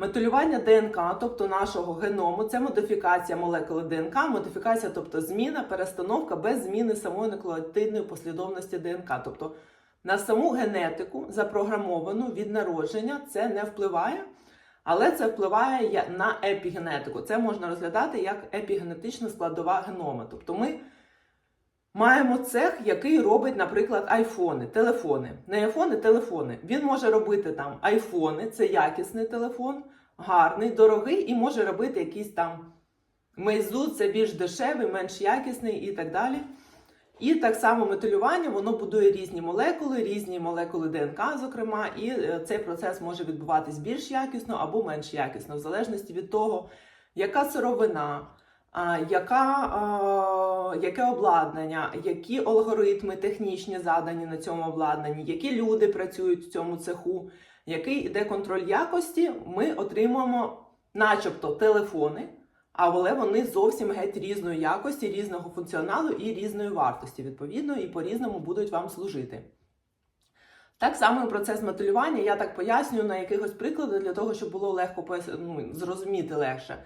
Метилювання ДНК, тобто нашого геному, це модифікація молекули ДНК, модифікація, тобто зміна, перестановка без зміни самої нуклеотидної послідовності ДНК. Тобто на саму генетику, запрограмовану від народження, це не впливає, але це впливає на епігенетику. Це можна розглядати як епігенетична складова генома. Тобто ми маємо цех, який робить, наприклад, айфони, телефони. Не айфони, телефони. Він може робити там айфони, це якісний телефон, гарний, дорогий, і може робити якийсь там мейзу, це більш дешевий, менш якісний і так далі. І так само метилювання воно будує різні молекули, різні молекули ДНК, зокрема, і е, цей процес може відбуватись більш якісно або менш якісно, в залежності від того, яка сировина, яка, яке обладнання, які алгоритми технічні задані на цьому обладнанні, які люди працюють в цьому цеху, який іде контроль якості, ми отримуємо, начебто, телефони, але вони зовсім геть різної якості, різного функціоналу і різної вартості, відповідно, і по-різному будуть вам служити. Так само процес моделювання я так пояснюю на якихось прикладах для того, щоб було легко ну, зрозуміти легше.